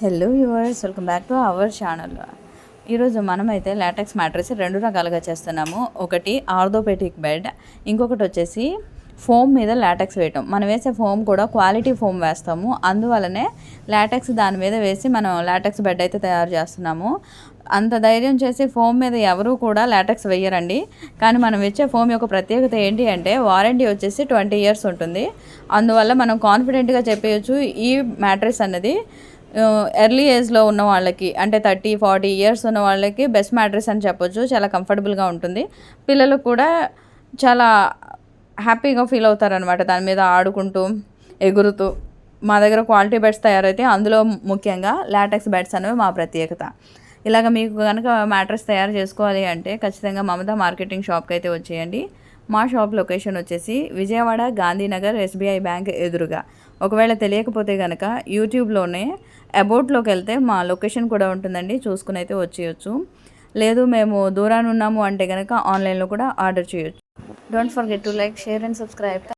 Hello yours welcome back to our channel ఈరోజు మనమైతే LaTeX mattress రెండు రకాలుగా చేస్తున్నాము. ఒకటి ఆర్థోపెటిక్ బెడ్ ఇంకొకటి వచ్చేసి ఫోమ్ మీద లాటెక్స్ వేయటం. మనం వేసే ఫోమ్ కూడా క్వాలిటీ ఫోమ్ వేస్తాము. అందువలనే లాటెక్స్ దాని మీద వేసి మనం లాటెక్స్ బెడ్ అయితే తయారు చేస్తున్నాము. అంత ధైర్యం చేసి ఫోమ్ మీద ఎవరూ కూడా లాటెక్స్ వేయరండి. కానీ మనం ఇచ్చే ఫోమ్ యొక్క ప్రత్యేకత ఏంటి అంటే వారంటీ వచ్చేసి ట్వంటీ ఇయర్స్ ఉంటుంది. అందువల్ల మనం కాన్ఫిడెంట్గా చెప్పేయచ్చు ఈ మ్యాట్రెస్ అన్నది. ఎర్లీ ఏజ్లో ఉన్న వాళ్ళకి అంటే థర్టీ ఫార్టీ ఇయర్స్ ఉన్న వాళ్ళకి బెస్ట్ మ్యాట్రెస్ అని చెప్పొచ్చు. చాలా కంఫర్టబుల్గా ఉంటుంది. పిల్లలు కూడా చాలా హ్యాపీగా ఫీల్ అవుతారనమాట దాని మీద ఆడుకుంటూ ఎగురుతూ. మా దగ్గర క్వాలిటీ బెడ్స్ తయారైతే అందులో ముఖ్యంగా లాటెక్స్ బెడ్స్ అనేవి మా ప్రత్యేకత. ఇలాగ మీకు కనుక మ్యాట్రెస్ తయారు చేసుకోవాలి అంటే ఖచ్చితంగా మమతా మార్కెటింగ్ షాప్కి అయితే వచ్చేయండి. మా షాప్ లొకేషన్ వచ్చేసి విజయవాడ గాంధీనగర్ ఎస్బీఐ బ్యాంక్ ఎదురుగా. ఒకవేళ తెలియకపోతే కనుక యూట్యూబ్లోనే అబౌట్లోకి వెళ్తే మా లొకేషన్ కూడా ఉంటుందండి చూసుకుని అయితే వచ్చేయచ్చు. లేదు మేము దూరాన్ని ఉన్నాము అంటే కనుక ఆన్లైన్లో కూడా ఆర్డర్ చేయొచ్చు. Don't forget to like share and subscribe